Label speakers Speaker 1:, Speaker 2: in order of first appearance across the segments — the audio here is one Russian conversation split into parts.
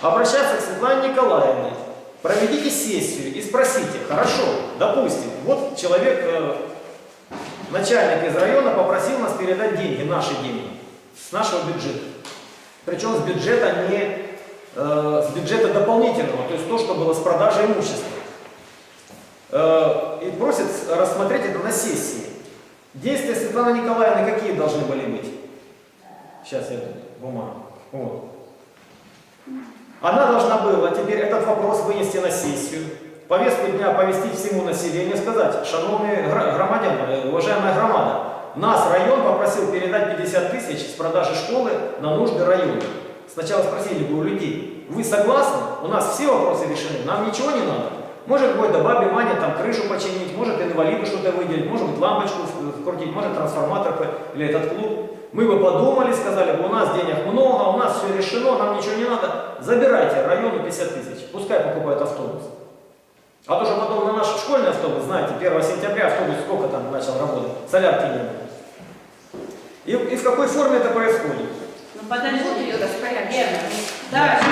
Speaker 1: обращаться к Светлане Николаевне, проведите сессию и спросите, хорошо, допустим, вот человек, э, начальник из района попросил нас передать деньги, наши деньги, с нашего бюджета. Причем с бюджета не э, с бюджета дополнительного, то есть то, что было с продажи имущества. Э, и просит рассмотреть это на сессии. Действия Светланы Николаевны какие должны были быть? Сейчас я бумагу. Вот. Она должна была теперь этот вопрос вынести на сессию, повестку дня повестить всему населению, сказать, шановные громадяне, уважаемая громада, нас район попросил передать 50 тысяч с продажи школы на нужды района. Сначала спросили бы у людей, вы согласны? У нас все вопросы решены, нам ничего не надо. Может какой-то бабе Маня там крышу починить, может инвалиду что-то выделить, может быть лампочку вкрутить, может трансформатор или этот клуб. Мы бы подумали, сказали бы, у нас денег много, у нас все решено, нам ничего не надо. Забирайте району 50 тысяч, пускай покупают автобус. А то, что потом на наш школьный автобус, знаете, 1 сентября автобус сколько там начал работать, солярки не было. И, и в какой форме это происходит?
Speaker 2: Ну подожди. Лена, дальше.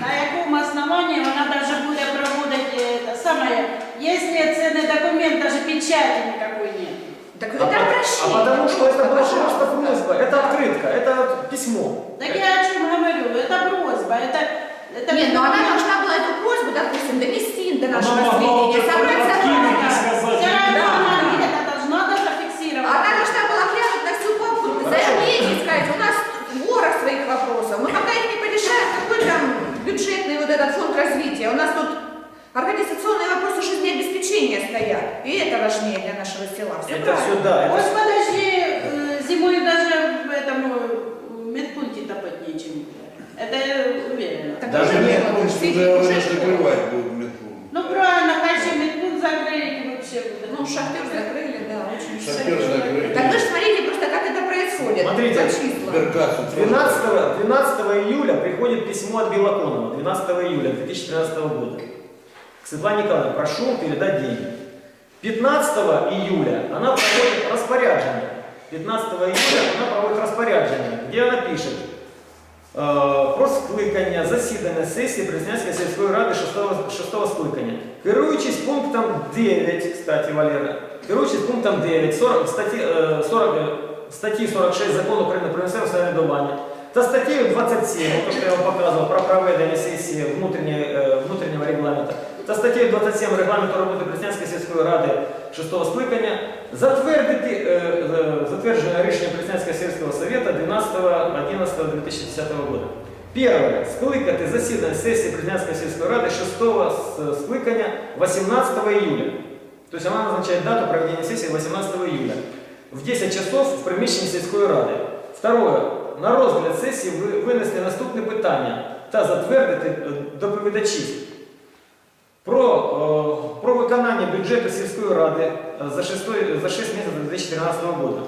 Speaker 2: На якому основании вона даже будет проводить это самое, если ценный документ, даже печати никакой нет.
Speaker 3: Так
Speaker 1: А,
Speaker 3: это
Speaker 1: по-
Speaker 3: обращение.
Speaker 1: а потому что это была просто просьба, это открытка, это письмо.
Speaker 2: Так я о чем говорю, это просьба, это... это
Speaker 3: Нет, но она должна была эту просьбу, допустим, донести до нашего сведения, собрать Да.
Speaker 2: она должна даже фиксировать.
Speaker 3: Она должна была глянуть на всю папку, заявление сказать, у нас ворох своих вопросов, мы пока их не порешаем, какой там бюджетный вот этот фонд развития, у нас тут организационные вопросы жизнеобеспечения стоят, и это важнее для нашего села. Все
Speaker 1: Это
Speaker 3: правильно.
Speaker 1: все, да, это
Speaker 2: Вот
Speaker 1: всё-
Speaker 2: подожди, э, зимой даже в этом э, медпункте топать нечем. Это я уверена.
Speaker 3: Так
Speaker 1: Даже
Speaker 3: уже
Speaker 1: нет,
Speaker 4: Потому что
Speaker 3: сидит,
Speaker 4: уже
Speaker 3: уже школа.
Speaker 4: закривати будуть метлу.
Speaker 2: Ну правильно, хочу медпункт закрыть вообще.
Speaker 3: Ну, шахтер закрыли, да, очень
Speaker 4: Шахтер закрыли.
Speaker 3: Так вы же смотрите просто, как это происходит.
Speaker 1: Смотрите,
Speaker 3: по числам.
Speaker 4: Беркасу
Speaker 1: 12, 12 июля приходит письмо от Белоконова, 12 июля 2013 года. К Светлане Николаевне, прошу передать деньги. 15 июля она проводит распоряджение. 15 июля она проводит распоряджение, где она пишет е, про скликання засідання сесії Преснянської сільської ради 6, 6 скликання. Керуючись пунктом 9, кстати, Валера, керуючись пунктом 9 40, статті, е, 40, е, статті 46 закону України про місцеве самоврядування та статтею 27, то, що я вам показував, про проведення статтею 27 регламенту роботи Преснянської сільської ради 6 скликання затвердити е, е, затверджене рішення Преснянського сільського совета 12.11.2010 года. Первое. Скликати засідання сесії Преснянської сільської ради 6 с- скликання 18 июля. То есть она назначает дату проведения сессии 18 июля. В 10 часов в приміщенні сільської ради. Второе. На розгляд сесії ви- винести наступне питання та затвердити е, доповідачів Про, е, про виконання бюджету сільської ради е, за 6, за 6 місяців 2013 року.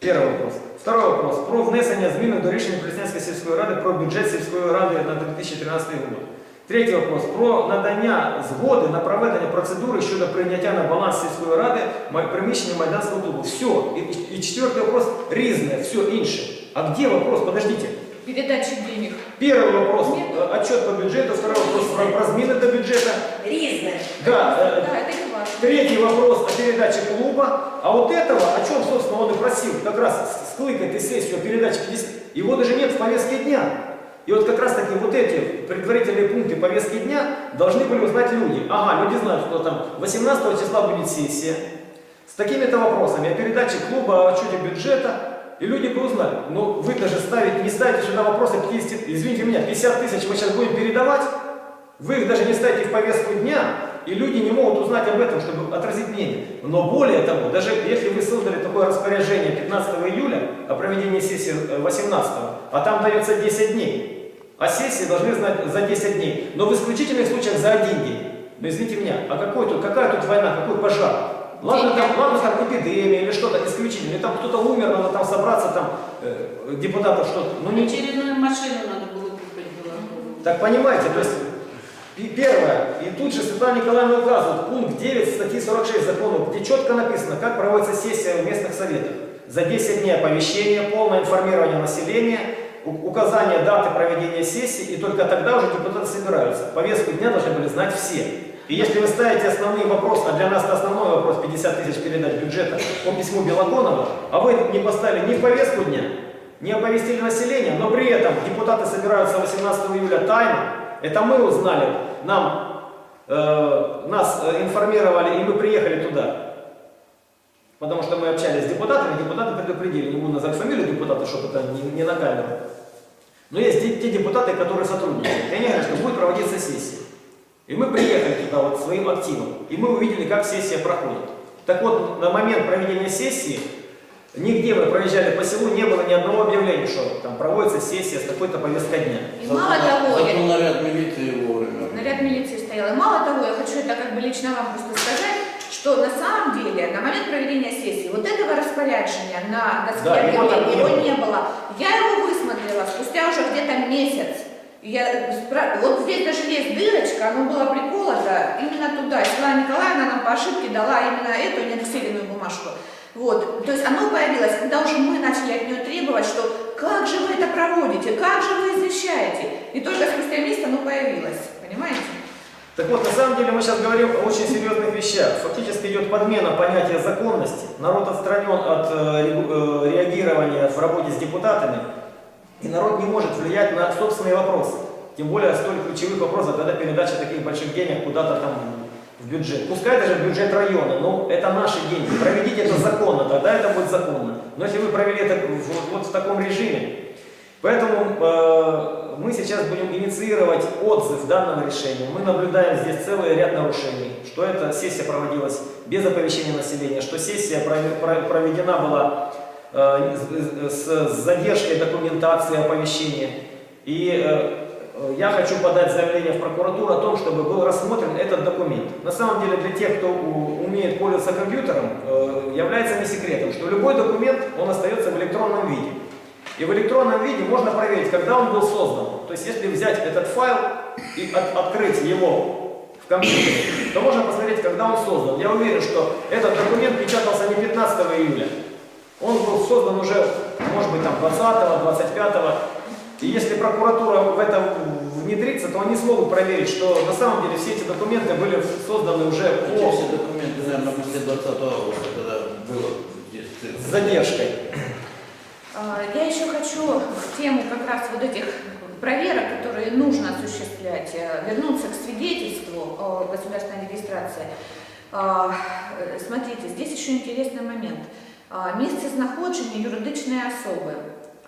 Speaker 1: Первый вопрос. Второй вопрос. Про внесення зміни до рішення Преснянської сільської ради про бюджет сільської ради на 2013 рік. Третій вопрос. Про надання згоди на проведення процедури щодо прийняття на баланс сільської ради приміщення Майданського клубу. Все. І, і, і четвертий вопрос. Різне, все інше. А где вопрос? Подождите.
Speaker 3: Передачи денег.
Speaker 1: Первый вопрос. э, Отчет по бюджету. Второй вопрос про, про зміни до бюджета.
Speaker 3: Різне.
Speaker 1: Да, э,
Speaker 3: Да, это не важно.
Speaker 1: Третий вопрос о передаче клуба. А вот этого, о чем, собственно, он и просил, как раз с- скликать и сессию о передаче 50, его даже нет в повестке дня. И вот как раз таки вот эти предварительные пункты повестки дня должны были узнать люди. Ага, люди знают, что там 18 числа будет сессия с такими-то вопросами о передаче клуба, о отчете бюджета. И люди бы узнали. Но вы даже ставите, не ставите сюда вопросы 50, извините меня, 50 тысяч мы сейчас будем передавать, вы их даже не ставите в повестку дня, и люди не могут узнать об этом, чтобы отразить мнение. Но более того, даже если вы создали такое распоряжение 15 июля о проведении сессии э, 18, а там дается 10 дней, а сессии должны знать за 10 дней, но в исключительных случаях за один день. Но извините меня, а какой тут, какая тут война, какой пожар? Ладно там, ладно там эпидемия или что-то исключительное, или там кто-то умер, надо там собраться, там э, депутатов что-то. Ну не
Speaker 2: Очередную машину надо было купить было.
Speaker 1: так понимаете, то есть первое, и тут же Светлана Николаевна указывает пункт 9 статьи 46 закона, где четко написано, как проводится сессия в местных советах. За 10 дней оповещения, полное информирование населения, указание даты проведения сессии, и только тогда уже депутаты собираются. Повестку дня должны были знать все. И если вы ставите основные вопросы, а для нас это основной вопрос 50 тысяч передать бюджета по письму Белоконова, а вы не поставили ни в повестку дня, не оповестили население, но при этом депутаты собираются 18 июля тайно, это мы узнали, нам, э, нас э, информировали, и мы приехали туда. Потому что мы общались с депутатами, депутаты предупредили, не буду называть фамилию депутата, чтобы это не, не на камеру. Но есть те, те депутаты, которые сотрудничают. И они говорят, что будет проводиться сессия. И мы приехали туда вот своим активом, и мы увидели, как сессия проходит. Так вот, на момент проведения сессии, нигде мы проезжали по селу, не было ни одного объявления, что там проводится сессия с такой-то повесткой дня.
Speaker 3: И мало того, я-
Speaker 4: Зато наряд милиции вовремя.
Speaker 3: Наряд милиции стоял. И мало того, я хочу это как бы лично вам просто сказать, что на самом деле на момент проведения сессии вот этого распоряджения на доске
Speaker 1: Да, его
Speaker 3: его не было. Я его высмотрела спустя уже где-то месяц. Я спра- вот здесь даже есть дырочка, оно было приколото именно туда. Светлана Николаевна нам по ошибке дала именно эту неотсеренную бумажку. Вот, то есть оно появилось, когда уже мы начали от нее требовать, что как же вы это проводите, как же вы извещаете. И только спустя месяц оно появилось, понимаете?
Speaker 1: Так вот, на самом деле мы сейчас говорим о очень серьезных вещах. Фактически идет подмена понятия законности. Народ отстранен от э, э, реагирования в работе с депутатами, и народ не может влиять на собственные вопросы. Тем более столь ключевых вопросов, когда передача таких больших денег куда-то там в бюджет. Пускай даже в бюджет района, но это наши деньги. Проведите это законно, тогда это будет законно. Но если вы провели это в- вот в таком режиме, Поэтому э, мы сейчас будем инициировать отзыв данного решения. Мы наблюдаем здесь целый ряд нарушений, что эта сессия проводилась без оповещения населения, что сессия прове- про- проведена была с, с задержкой документации оповещения. И э, э, я хочу подать заявление в прокуратуру о том, чтобы был рассмотрен этот документ. На самом деле для тех, кто умеет пользоваться компьютером, э, является не секретом, что любой документ, он остается в электронном виде. И в электронном виде можно проверить, когда он был создан. То есть, если взять этот файл и от- открыть его в компьютере, то можно посмотреть, когда он создан. Я уверен, что этот документ печатался не 15 июля. Он был создан уже, может быть, там 20 25 И если прокуратура в это внедрится, то они смогут проверить, что на самом деле все эти документы были созданы уже
Speaker 4: Эти
Speaker 1: по
Speaker 4: все документы, наверное, после 20 августа, когда было здесь цирк.
Speaker 1: с задержкой.
Speaker 3: А, Я еще хочу в тему как раз вот этих проверок, которые нужно осуществлять, э, вернуться к свидетельству о государственной регистрации. А, э, Смотрите, здесь еще интересный момент. А, Месце знаходження юридичної особи.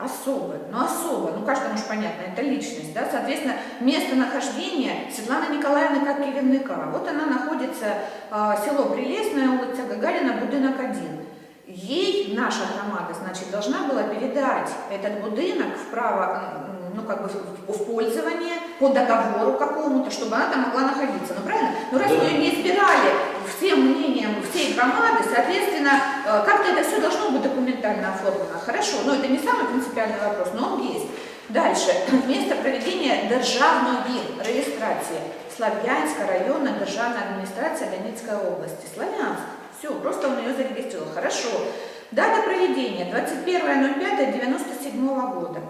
Speaker 3: Особы, ну особо, ну каждому же понятно, это личность, да, соответственно, местонахождение Светланы Николаевны как керівника. Вот она находится, а, село Прелесное, улица Гагарина, будинок 1. Ей наша громада, значит, должна была передать этот будинок в право, ну, как бы в, в пользование по договору какому-то, чтобы она там могла находиться. Ну, правильно? Ну, раз
Speaker 4: Да.
Speaker 3: ее не избирали всем мнением всей громады, соответственно, э, как-то это все должно быть документально оформлено. Хорошо, но это не самый принципиальный вопрос, но он есть. Дальше. Место проведения державної реєстрації. Славянська районна державна адміністрація Донецької области. Славянск. Все, просто он ее зарегистрировал. Хорошо. Дата проведения 21.05.97 года.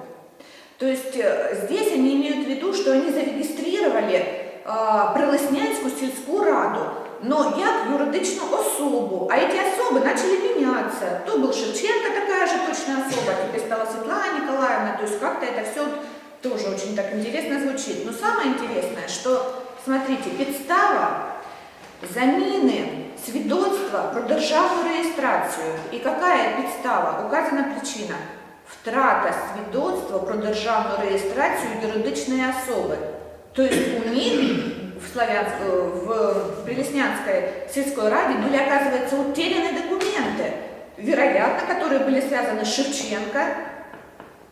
Speaker 3: То есть э, здесь они имеют в виду, что они зарегистрировали э, Прилеснянську сільську раду, но як юридичну особу. А эти особы начали меняться. То был Шевченко, такая же точная особа, теперь стала Светлана Николаевна. То есть как-то это все тоже очень так интересно звучит. Но самое интересное, что, смотрите, підстава заміни свідоцтва про державну реєстрацію. І яка підстава? Указана причина. Втрата свідоцтва про державну реєстрацію юридичної особи. Тобто у них в, Славянск, э, в Прелеснянской сельской раде были, оказывается, утеряны документы, вероятно, которые были связаны с Шевченко.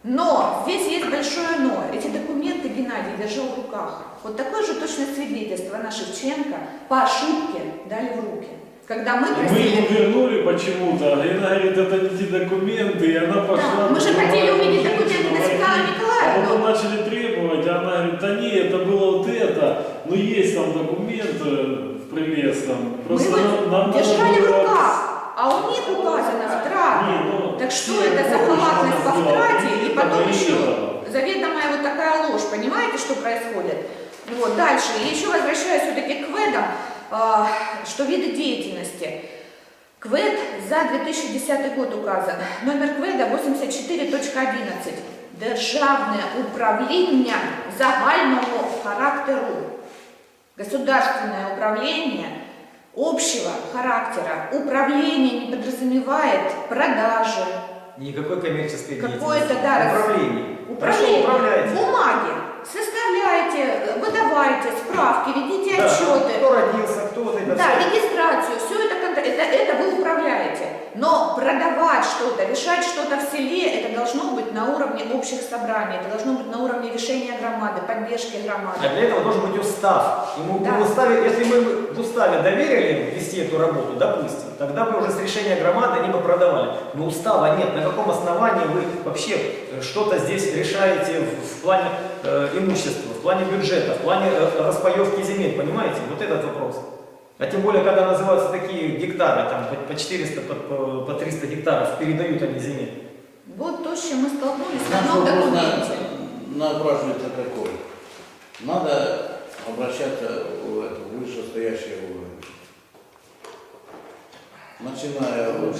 Speaker 3: Но здесь есть большое но. Эти документы Геннадий держал в руках. Вот такое же точно свидетельство на Шевченко по ошибке дали в руки. Когда мы
Speaker 5: И мы
Speaker 3: просили...
Speaker 5: ему вернули почему-то, а она говорит, это не те документы, и она пошла...
Speaker 3: мы же хотели увидеть документы на. Светлану
Speaker 5: А
Speaker 3: Николаевну.
Speaker 5: потом начали требовать, а она говорит, да не, это было вот это, ну есть там документ э, в прелестном.
Speaker 3: Мы
Speaker 5: Просто
Speaker 3: его
Speaker 5: нам, нам надо
Speaker 3: держали в
Speaker 5: было-
Speaker 3: руках, а у них указано втрата.
Speaker 5: Не, ну,
Speaker 3: Так что это за халатность во втрате и потом еще заведомая вот такая ложь. Понимаете, что происходит? Вот, дальше. И еще возвращаюсь все-таки к ВЭДам, а, что виды деятельности. КВЕД за 2010 год указан. Номер КВЕДа 84.11. Державне управління загального характеру. Государственное управление общего характера. Управление не подразумевает продажи,
Speaker 1: Никакой коммерческой
Speaker 3: Какое-то,
Speaker 1: деятельности.
Speaker 3: да,
Speaker 1: Управление. Хорошо,
Speaker 3: управление,
Speaker 1: управляете.
Speaker 3: бумаги. Составляйте, выдавайте справки, ведите
Speaker 1: Да,
Speaker 3: отчеты.
Speaker 1: Кто родился, кто это
Speaker 3: Да,
Speaker 1: всё.
Speaker 3: регистрацию, все это, это, это вы управляете. Но продавать что-то, решать что-то в селе, это должно быть на уровне общих собраний, это должно быть на уровне решения громады, поддержки
Speaker 1: А
Speaker 3: громады.
Speaker 1: для этого должен быть устав. Ему
Speaker 3: Да.
Speaker 1: в уставе, если мы в уставе доверили вести эту работу, допустим, тогда бы уже с решения громады они бы продавали. Но устава нет. На каком основании вы вообще э, что-то здесь решаете в, в плане э, имущества, в плане бюджета, в плане э, распаевки земель, понимаете? Вот этот вопрос. А тем более, когда называются такие гектары, там по, по 400, по, по, по 300 гектаров, передают они земель.
Speaker 3: Вот то, с чем мы столкнулись на одном документе.
Speaker 4: на- напрашивается такой. Надо обращаться в это вышестоящие уровни. Начиная от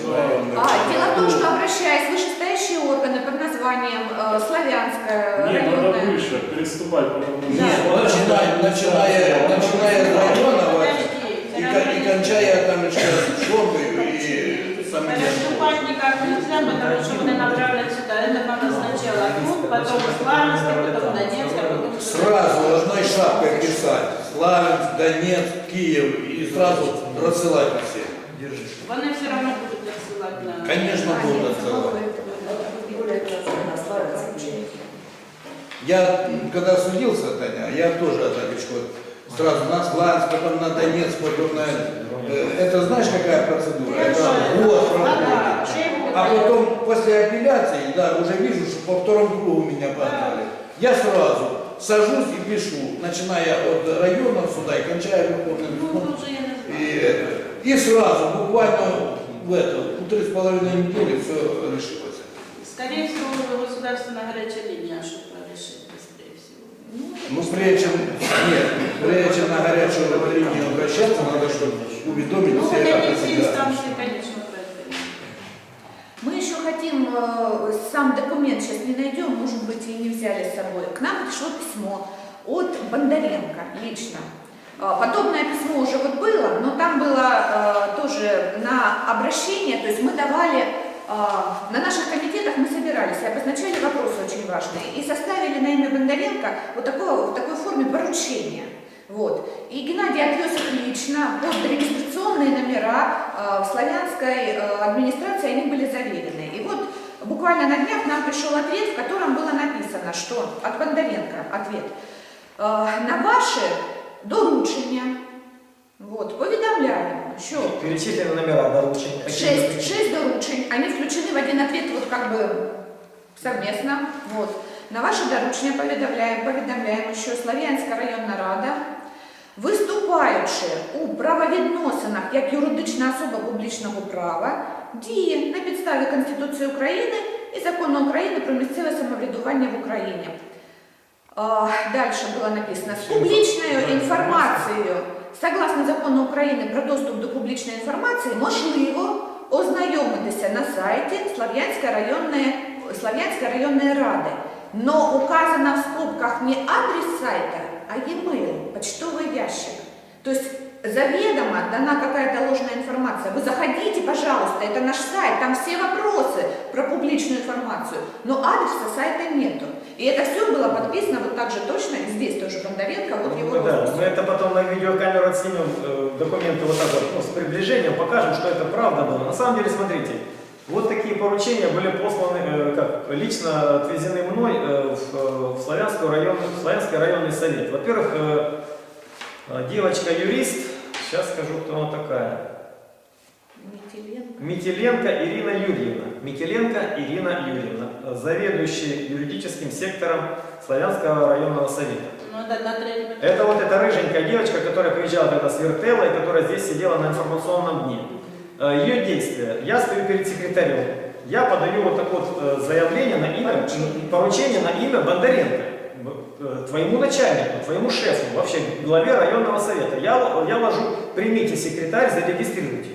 Speaker 3: А, дело в том, что обращаясь в вышестоящие органы под названием э, Славянская
Speaker 5: Нет, надо
Speaker 3: районная...
Speaker 5: выше, приступать потом.
Speaker 4: Нет, начиная, начиная, начиная с района Вася, и, кон- и кончая там еще школой и самим
Speaker 2: Переступать никак нельзя, потому что мы направляют сюда. Это надо сначала тут, потом Славянск, потом Донецк, а потом
Speaker 4: Сразу одной шапкой писать. Славянск, Донецк, Киев. И сразу рассылать на всех.
Speaker 2: Вони все равно будуть надсилати на...
Speaker 4: Конечно, будут отсылать. Я, м, когда судился, Таня, я тоже так вот сразу на Славянск, потом на Донецк, потом на... э, Это знаешь, какая процедура? Это год проходит. А потом после апелляции, да, уже вижу, что по второму кругу меня погнали. Я сразу сажусь и пишу, начиная от районов суда и кончая Верховным
Speaker 2: Ну,
Speaker 4: судом.
Speaker 2: уже я не знаю.
Speaker 4: И, это, и сразу, буквально в это, у три с половиной недели все решилось.
Speaker 2: Скорее всего, государственная горячая линия, чтобы решить быстрее всего.
Speaker 4: Ну, прежде чем, нет, прежде чем на горячую линию обращаться, надо, чтобы уведомить
Speaker 2: Ну, вот
Speaker 4: всех
Speaker 2: эти все инстанции, конечно.
Speaker 3: Мы еще хотим, э, сам документ сейчас не найдем, может быть, и не взяли с собой. К нам пришло письмо от Бондаренко лично. Э, Подобное письмо уже вот было, но там было э, тоже на обращение, то есть мы давали, э, на наших комитетах мы собирались и обозначали вопросы очень важные и составили на имя Бондаренко вот такое, в такой форме поручение. Вот. И Геннадий отвез их лично под регистрационные номера в славянской администрации, они были заверены. И вот буквально на днях нам пришел ответ, в котором было написано, что от Бондаренко ответ. «Е, На ваше доручення, вот, повідомляємо, що
Speaker 1: Перечислены номера доручений. Какие
Speaker 3: Шесть,
Speaker 1: доручения?
Speaker 3: шесть доручень, они включены в один ответ вот как бы совместно. Вот. На ваше доручення повідомляємо, повідомляємо, що Слов'янська районна рада, виступаючи у правовідносинах як юридична особа публічного права, діє на підставі Конституції України і Закону України про місцеве самоврядування в Україні. А, Дальше было написано, с публічною інформацією, согласно закону України про доступ до публічної інформації, можливо ознайомитися на сайті Слов'янської районної, Слов'янської районної ради. Но указано в скобках не адрес сайта, а e-mail, почтовый ящик. То есть заведомо дана какая-то ложная информация. Вы заходите, пожалуйста, это наш сайт, там все вопросы про публичную информацию, но адреса сайта нету. И это все было подписано вот так же точно, и здесь тоже Бондаренко, вот его
Speaker 1: Ну, да, мы это потом на видеокамеру отснимем, э, документы вот так вот, ну, с приближением, покажем, что это правда было. На самом деле, смотрите, вот такие поручения были посланы, э, как лично отвезены мной э, в, в Славянскую районную, в Славянский районный совет. Во-первых, э, девочка-юрист, сейчас скажу, кто она такая.
Speaker 3: Метеленко.
Speaker 1: Митиленко Ирина Юрьевна. Митиленко Ирина Юрьевна, заведующая юридическим сектором Славянского районного совета.
Speaker 2: Ну, это третьем этаже.
Speaker 1: Это вот эта рыженькая девочка, которая приезжала тогда с Вертелла и которая здесь сидела на информационном дне. Э, Ее действия. Я стою перед секретарем. я подаю вот такое вот э, заявление на имя, поручение на имя Бондаренко, твоему начальнику, твоему шефу, вообще главе районного совета. Я, я ложу, примите секретарь, зарегистрируйте.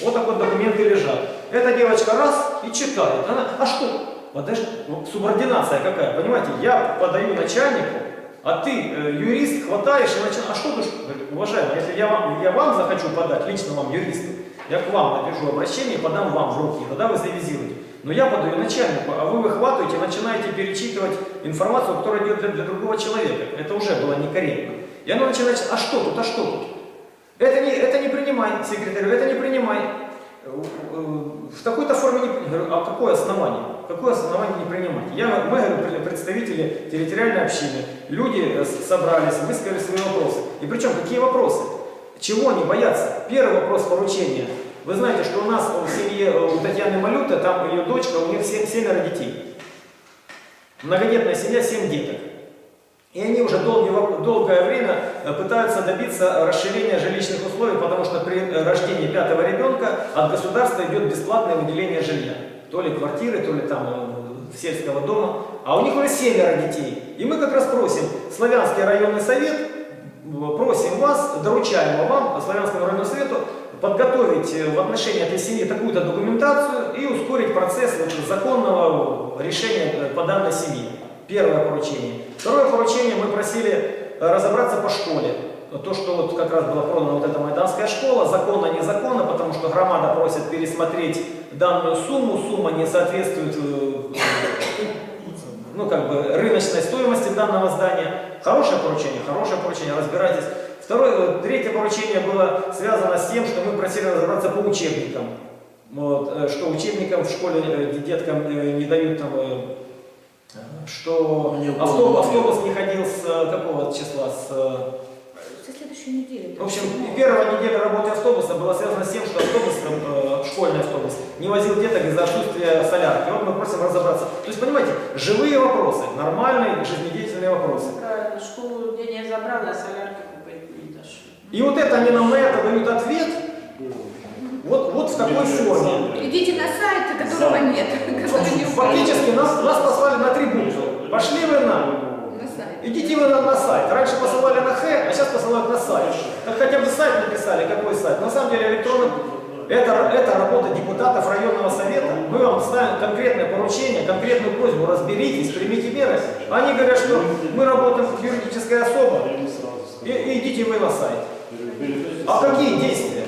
Speaker 1: Вот так вот документы лежат. Эта девочка раз и читает. Она, а что? Подожди, ну, субординация какая, понимаете? Я подаю начальнику, а ты, э, юрист, хватаешь и начинаешь. А что ты, Говорит, уважаемый, если я вам, я вам захочу подать, лично вам, юристу, я к вам напишу обращение и подам вам в руки, тогда вы завизируете. Но я подаю начальнику, а вы выхватываете, начинаете перечитывать информацию, которая идет для, для другого человека. Это уже было некорректно. И оно начинает, а что тут, а что тут? Это не, это не принимай, секретарь, это не принимай. Э, э, В такой-то форме не при- говорю, а какое основание? Какое основание не принимать? Я, мы, говорю, пр- представители территориальной общины, люди э, собрались, высказали свои вопросы. И причем, какие вопросы? Чего они боятся? Первый вопрос поручения. Вы знаете, что у нас в семье э, у Татьяны Малюта, там ее дочка, у них се- семеро детей. Многодетная семья, семь деток. И они уже долгий во- долгое время э, пытаются добиться расширения жилищных условий, потому что при э, рождении пятого ребенка от государства идет бесплатное выделение жилья. То ли квартиры, то ли там сельского дома. А у них уже семеро детей. И мы как раз просим Славянский районный совет, просим вас, доручаем вам, Славянскому районному совету, подготовить э, в отношении этой семьи такую-то документацию и ускорить процесс вот законного решения э, по данной семье. Первое поручение. Второе поручение мы просили э, разобраться по школе. То, что вот как раз была продана вот эта майданская школа, законно, незаконно, потому что громада просит пересмотреть данную сумму, сумма не соответствует ну, как бы, рыночной стоимости данного здания. Хорошее поручение, хорошее поручение, разбирайтесь. Второе, третье поручение было связано с тем, что мы просили разобраться по учебникам. Вот, э, что учебникам в школе э, деткам э, не дают там, что автобус, автобус не ходил с какого числа, с
Speaker 3: недели.
Speaker 1: в общем, первая неделя работы автобуса была связана с тем, что автобус, э, школьный автобус, не возил деток из-за отсутствия солярки. Вот мы просим разобраться. То есть, понимаете, живые вопросы, нормальные, жизнедеятельные вопросы.
Speaker 2: Правильно, школу где не забрала, солярки купить не дошли.
Speaker 1: И вот это они нам на это дают ответ, вот, вот в такой форме.
Speaker 3: Идите на сайт, которого нет, который не.
Speaker 1: Фактически нас, нас послали на три буквы. Пошли вы на. Идите вы на, на сайт. Раньше посылали на Х, а сейчас посылают на сайт. Так хотя бы сайт написали, какой сайт. На самом деле электронный это, это работа депутатов районного совета. Мы вам ставим конкретное поручение, конкретную просьбу, разберитесь, примите меры. Они говорят, что мы работаем как юридическая особа,
Speaker 5: Я ему сразу
Speaker 1: и,
Speaker 5: сказал.
Speaker 1: и идите вы на сайт. А какие действия?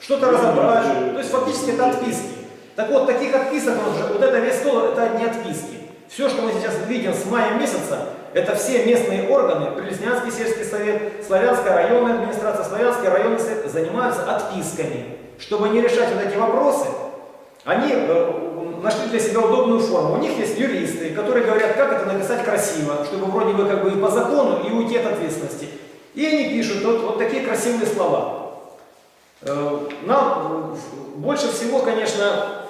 Speaker 1: Что-то разобрать. То есть фактически это отписки. Так вот, таких отписок, вот, же- вот это весь стол, это одни отписки. Все, что мы сейчас видим с мая месяца, это все местные органы, Прилеснянский сельский совет, Славянская районная администрация, Славянский районный совет занимаются отписками. Чтобы не решать вот эти вопросы, они э, нашли для себя удобную форму. У них есть юристы, которые говорят, как это написать красиво, чтобы вроде бы как бы и по закону, и уйти от ответственности. И они пишут вот, вот такие красивые слова. Э, Нам э, больше всего, конечно,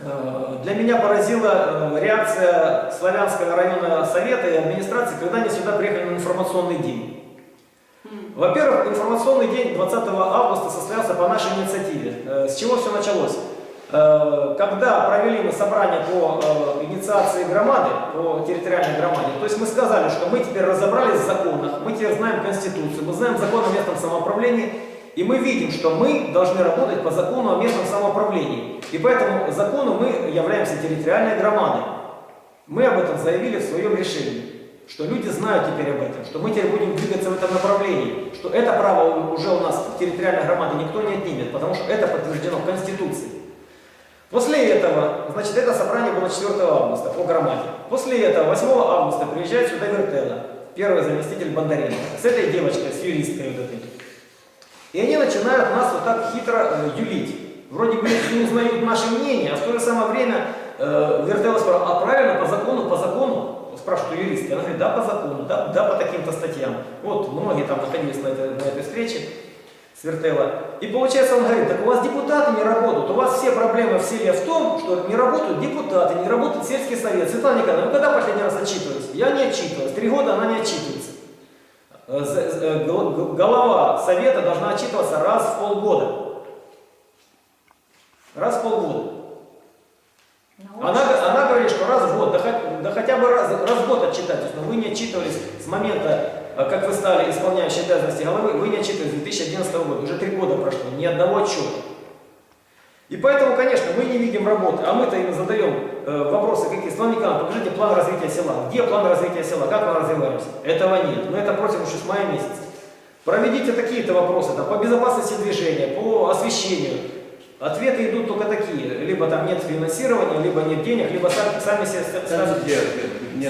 Speaker 1: э, для меня поразила реакция Славянского районного совета и администрации, когда они сюда приехали на информационный день. Во-первых, информационный день 20 августа состоялся по нашей инициативе. С чего все началось? Э, Когда провели мы собрание по э, инициации громады, по территориальной громаде, то есть мы сказали, что мы теперь разобрались в законах, мы теперь знаем Конституцию, мы знаем закон о местном самоуправлении, и мы видим, что мы должны работать по закону о местном самоуправлении. И по этому закону мы являемся территориальной громадой. Мы об этом заявили в своем решении, что люди знают теперь об этом, что мы теперь будем двигаться в этом направлении, что это право уже у нас территориальной громады никто не отнимет, потому что это подтверждено в Конституции. После этого, значит, это собрание было 4 августа по громаде. После этого, 8 августа, приезжает сюда Вертела, первый заместитель Бондаренко, с этой девочкой, с юристкой вот этой. И они начинают нас вот так хитро э, юлить. Вроде бы не узнают наше мнение, а в то же самое время э, Вертела спрашивает, а правильно по закону, по закону? Спрашивают у юристки. Она говорит, да, по закону, да, да, по таким-то статьям. Вот, многие там находились на этой, на этой встрече с Вертела. И получается, он говорит, так у вас депутаты не работают, у вас все проблемы в селе в том, что не работают депутаты, не работает сельский совет. Светлана Николаевна, вы когда последний раз отчитывались? Я не отчитывалась. Три года она не отчитывается. Э, э, Голова совета должна отчитываться раз в полгода. Раз в полгода. Она, она говорит, что раз в год, да, да хотя бы раз, раз в год отчитайтесь, но вы не отчитывались с момента, как вы стали исполняющей обязанности головы, вы не отчитывались с 2011 года, уже три года прошло, ни одного отчета. И поэтому, конечно, мы не видим работы, а мы-то им задаем э, вопросы какие. Николаевна, покажите план развития села. Где план развития села? Как мы развиваемся? Этого нет. Мы это просим уже с мая месяца. Проведите такие-то вопросы там, по безопасности движения, по освещению. Ответы идут только такие. Либо там нет финансирования, либо нет денег, либо сами, сами себе ставьте,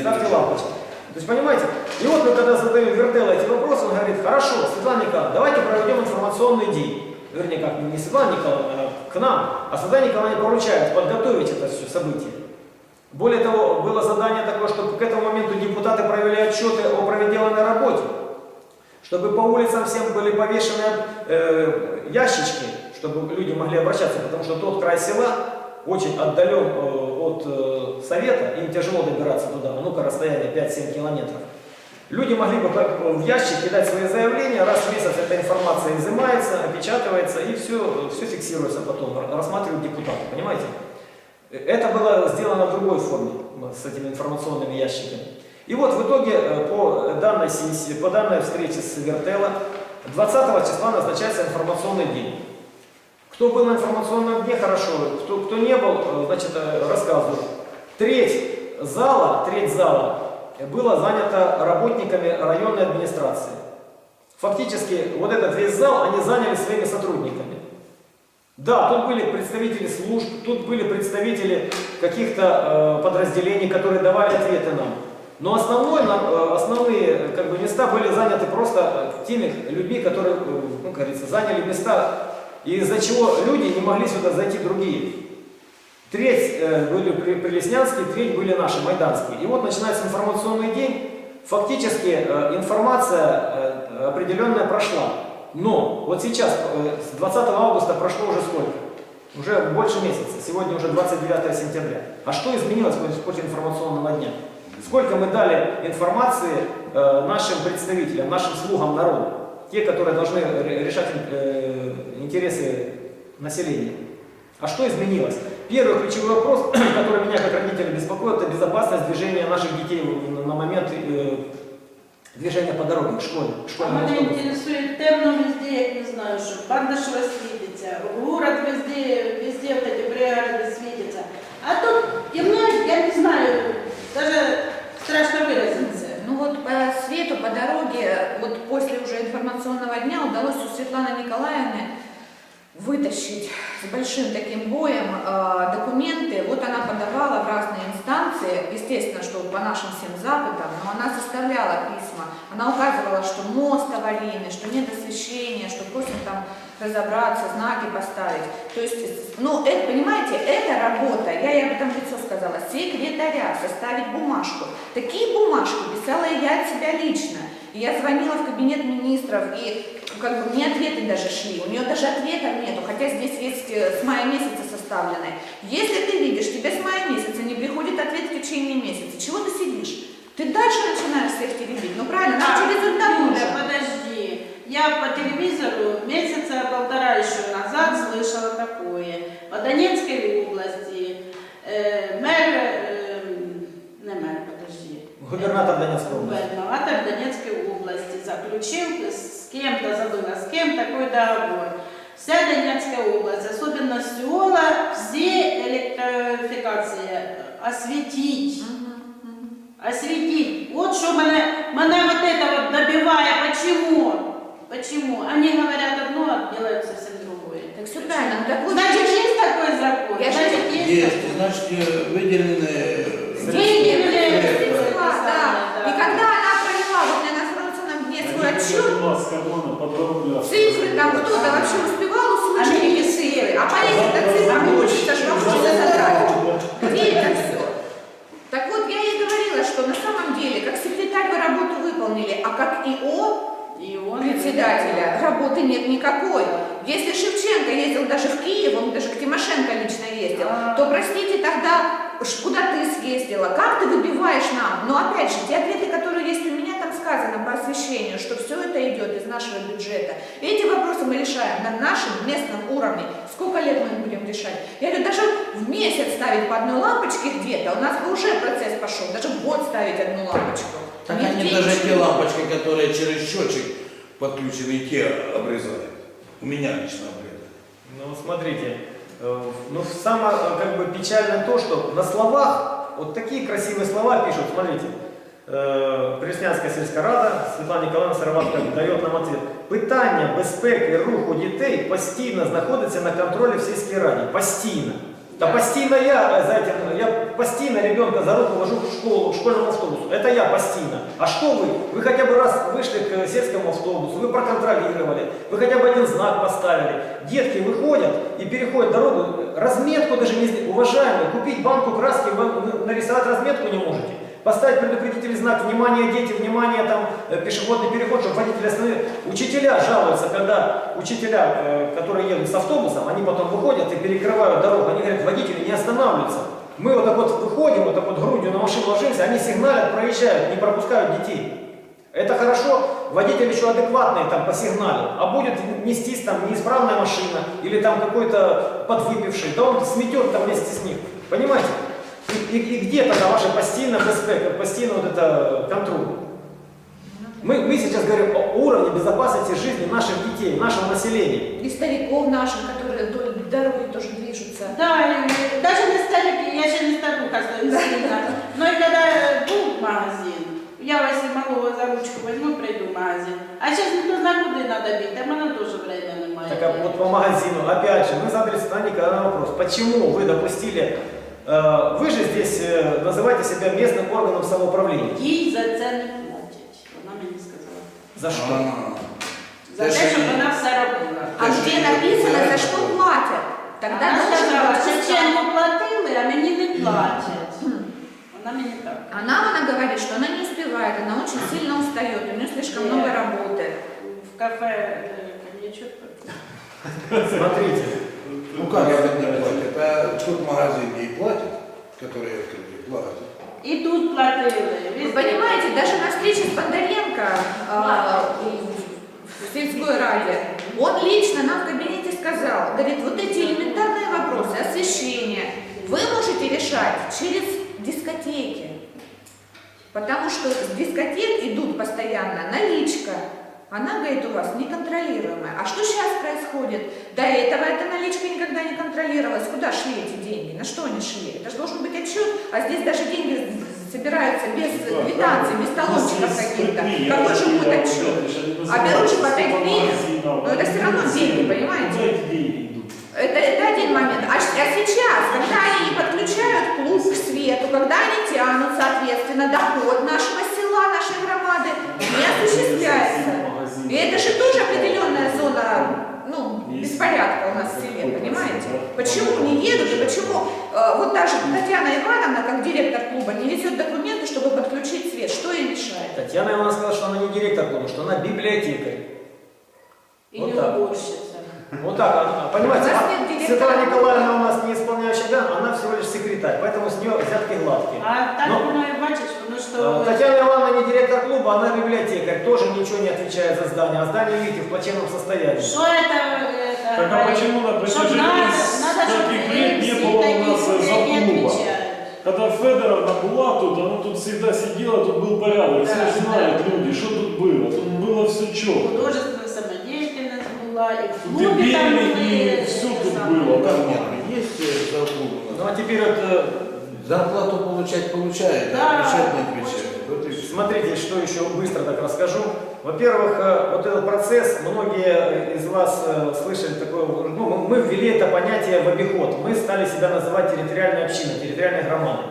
Speaker 1: ставьте
Speaker 4: ответа.
Speaker 1: То есть, понимаете? И вот мы когда задаем Вертелло эти вопросы, он говорит, хорошо, Светлана Николаевна, давайте проведем информационный день. Вернее, как не Светлана Николаевна, а к нам. А Светлана Николаевна поручает подготовить это все событие. Более того, было задание такое, чтобы к этому моменту депутаты провели отчеты о проделанной работе, чтобы по улицам всем были повешены э, ящички, чтобы люди могли обращаться, потому что тот край села очень отдален э, от э, совета, им тяжело добираться туда, а ну-ка расстояние 5-7 километров. Люди могли бы как в ящик кидать свои заявления, раз в месяц эта информация изымается, опечатывается и все, все фиксируется потом, рассматривают депутаты, понимаете? Это было сделано в другой форме, с этими информационными ящиками. И вот в итоге э, по данной, по данной встрече с Вертелло 20 числа назначается информационный день. Кто был на информационном дне, хорошо. Кто, кто не был, э, значит, э, рассказываю. Треть зала, треть зала было занято работниками районной администрации. Фактически, вот этот весь зал они заняли своими сотрудниками. Да, тут были представители служб, тут были представители каких-то э, подразделений, которые давали ответы нам. Но основной, э, основные как бы, места были заняты просто теми людьми, которые, ну, говорится, заняли места, и из-за чего люди не могли сюда зайти другие. Треть э, были прилеснянские, треть были наши, майданские. И вот начинается информационный день. Фактически э, информация э, определенная прошла. Но вот сейчас, с 20 августа прошло уже сколько? Уже больше месяца. Сегодня уже 29 сентября. А что изменилось после- информационного дня? Сколько мы дали информации нашим представителям, нашим слугам народа? Те, которые должны ре- решать интересы населения. А что изменилось? Первый ключевой вопрос, который меня как родителя беспокоит, это безопасность движения наших детей в- на момент э, движения по дороге к школе. к
Speaker 2: А
Speaker 1: школьному
Speaker 2: мене
Speaker 1: автобусу.
Speaker 2: інтересує темно везде, як не знаю, що Бандашева світиться, город везде, везде вот эти пригороди світяться. А тут темно, я не знаю, даже страшно выразиться.
Speaker 3: Ну вот по свету, по дороге, вот после уже информационного дня удалось у Светланы Николаевны вытащить с большим таким боем э, документы. Вот она подавала в разные инстанции, естественно, что по нашим всем запытам, но она составляла письма. Она указывала, что мост аварийный, что нет освещения, что просим там разобраться, знаки поставить. То есть, ну, это, понимаете, это работа, я ей об этом лицо сказала, секретаря, составить бумажку. Такие бумажки писала я от себя лично. И я звонила в кабинет министров, и как бы мне ответы даже шли. У нее даже ответа нету, хотя здесь есть э, с мая месяца составленные. Если ты видишь, тебе с мая месяца не приходит ответ в течение месяца, чего ты сидишь? Ты дальше начинаешь всех теребить. Ну правильно, нам же результат нужен.
Speaker 2: подожди. Я по телевизору месяца полтора еще назад слышала такое. По Донецкой области э, мэр, э, не мэр, подожди,
Speaker 1: Губернатор Донецкой области.
Speaker 2: губернатор Донецкой области заключил с кем-то, забыла с кем, такой договор. Вся Донецкая область, особенно села, все электрификации осветить. Осветить. Вот что меня, меня вот это вот добивает. Почему? Почему? Они говорят одно, а делают совсем другое.
Speaker 3: Так все правильно. Так вот,
Speaker 2: Значит, есть такой закон?
Speaker 3: Я
Speaker 2: Значит, есть,
Speaker 4: Есть,
Speaker 2: такой.
Speaker 4: значит, э, выделены...
Speaker 2: Выделили.
Speaker 3: Да, да. И когда она провела вот на информационном дне свой отчет,
Speaker 5: у нас карманы под рубля.
Speaker 3: цифры там кто-то вообще успевал услышать эти цифры, а полезет от цифр получится, что хочется задрать. Где это все? Так вот, я ей говорила, что на самом деле, как секретарь вы работу выполнили, а как ИО
Speaker 2: И он
Speaker 3: председателя работы нет никакой. Если Шевченко ездил даже в Киев, он даже к Тимошенко лично ездил,
Speaker 2: А.
Speaker 3: то, простите, тогда куда ты съездила, как ты выбиваешь нам? Но опять же, те ответы, которые есть у меня, сказано по освещению, что все это идет из нашего бюджета. И эти вопросы мы решаем на нашем местном уровне. Сколько лет мы их будем решать? Я говорю, даже в месяц ставить по одной лампочке где-то, у нас бы уже процесс пошел, даже в год ставить одну лампочку.
Speaker 4: Так
Speaker 3: Не
Speaker 4: они даже те лампочки, которые через счетчик подключены, те обрезают. У меня лично обрезают.
Speaker 1: Ну, смотрите, э, ну, самое э, как бы печальное то, что на словах, вот такие красивые слова пишут, смотрите, Преснянська сільська рада, Світлана Ніколаївна Сараватка дає нам ответ. Питання безпеки руху дітей постійно знаходиться на контролі в сільській раді. Постійно. Да постійно я, э, знаете, я постійно ребенка за руку вожу в школу, в школьному автобусу. Это я постійно. А что вы? Вы хотя бы раз вышли к сельскому автобусу, вы проконтролировали, вы хотя бы один знак поставили. Детки выходят и переходят дорогу, разметку даже не сделали. Уважаемые, купить банку краски, вы вы нарисовать разметку не можете. Поставить предупредительный знак «Внимание, дети, внимание, там, э, пешеходный переход», чтобы водители остановили. Учителя жалуются, когда учителя, э, которые едут с автобусом, они потом выходят и перекрывают дорогу. Они говорят, водители не останавливаются. Мы вот так вот выходим, вот так вот грудью на машину ложимся, они сигналят, проезжают, не пропускают детей. Это хорошо, водитель еще адекватный там по сигналу, а будет нестись там неисправная машина или там какой-то подвыпивший, да он сметет там вместе с ним. Понимаете? И, и- и где тогда ваша постійна безпека, постійно вот это контроль? Мы, мы сейчас говорим о уровне безопасности жизни наших детей, нашего населения.
Speaker 3: И стариков наших, которые вдоль дороги тоже движутся.
Speaker 2: Да, и даже не старики, я ще не старуха стою сильно. Ну і коли був магазин, я ось і малого за ручку возьму, прийду в магазин. А зараз ніхто знає, куди треба бігти, а в мене теж времени немає.
Speaker 1: Так а вот по магазину, опять же, мы задали Светлане Николаевне вопрос, почему вы допустили, э, вы же здесь э, называете себя местным органом самоуправления.
Speaker 2: Їй за це не платять, вона мені сказала.
Speaker 1: За что?
Speaker 4: А,
Speaker 2: За
Speaker 4: Те,
Speaker 2: те,
Speaker 4: що
Speaker 2: щоб
Speaker 4: ні.
Speaker 2: вона все робила.
Speaker 3: А
Speaker 4: Даже
Speaker 3: где
Speaker 4: не
Speaker 3: написано, за
Speaker 4: знаю.
Speaker 3: что платят? Тогда
Speaker 2: Вона
Speaker 3: должен
Speaker 2: сказала,
Speaker 3: быть устав.
Speaker 2: Шевченку платили, а мені не платять. Вона мені так.
Speaker 3: А нам она говорит, что она не успевает, она очень сильно устает, у нее слишком
Speaker 2: Нет.
Speaker 3: много работы.
Speaker 2: В кафе е, коньячок попила.
Speaker 1: Смотрите,
Speaker 4: Ну как это не платят? А тут в магазине и платят, которые открыли, платят.
Speaker 2: І тут платили.
Speaker 3: Вы понимаете, даже на встрече с Бондаренко а, в сельской раде, он лично нам в кабинете сказал, говорит, вот эти элементарные вопросы освещения вы можете решать через дискотеки. Потому что с дискотек идут постоянно наличка. Она, говорит, у вас неконтролируемая. А что сейчас происходит? До этого эта наличка никогда не контролировалась. Куда шли эти деньги? На что они шли? Это же должен быть отчет, а здесь даже деньги собираются без квитанций, без талончиков каких-то. Какой же будет отчет? А берут же по пять гривен. Но это все равно деньги, понимаете? Это, это один момент. А, а сейчас, когда они подключают клуб к свету, когда они тянут, соответственно, доход нашего села, нашей громады, не осуществляется. И это же тоже определенная зона ну, беспорядка у нас в селе, понимаете? Почему не едут и почему э, вот даже Татьяна Ивановна, как директор клуба, не везет документы, чтобы подключить свет? Что ей мешает?
Speaker 1: Татьяна Ивановна сказала, что она не директор клуба, что она библиотекарь.
Speaker 2: Или
Speaker 1: Вот так.
Speaker 2: уборщица.
Speaker 1: Вот так, понимаете, а Светлана
Speaker 3: клуба.
Speaker 1: Николаевна у нас не исполняющая обязанности, она всего лишь секретарь, поэтому с нее взятки гладкие.
Speaker 2: А так
Speaker 1: Но-
Speaker 2: воно і бачиш, воно
Speaker 1: Э,
Speaker 2: що...
Speaker 1: Татьяна Ивановна не директор клуба, она библиотекарь, тоже ничего не отвечает за здание, а здание, видите, в плачевном состоянии.
Speaker 2: Что это, это
Speaker 5: Так а почему на протяжении стольких лет не было у нас заклуба?
Speaker 2: отвечают.
Speaker 5: Когда Федоровна была тут, она тут всегда сидела, тут был порядок. Все
Speaker 2: Да,
Speaker 5: же знают люди, что тут было. Тут было все четко.
Speaker 2: Самодеятельность была, и в клубе там были.
Speaker 5: и все тут
Speaker 2: самое.
Speaker 5: было. Нормально.
Speaker 4: нет, есть э, зарплата
Speaker 1: Ну а теперь вот э,
Speaker 4: Зарплату получать получает,
Speaker 2: Да.
Speaker 4: а отвечать не отвечает. Вот и всё.
Speaker 1: Смотрите, что еще быстро так расскажу. Во-первых, э, вот этот процесс, многие из вас э, слышали такое, ну, мы- мы ввели это понятие в обиход. Мы стали себя называть территориальной общиной, территориальной громадой.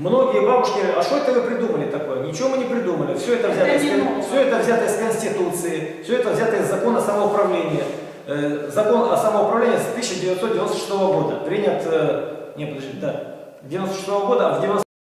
Speaker 1: Многие бабушки говорят, а что это вы придумали такое? Ничего мы не придумали. Все это взято,
Speaker 2: Это
Speaker 1: из, все это взято из Конституции, все это взято из закона самоуправления. Э, Закон о самоуправлении с 1996 года принят, э, не, подожди, да, 96 года, а в 90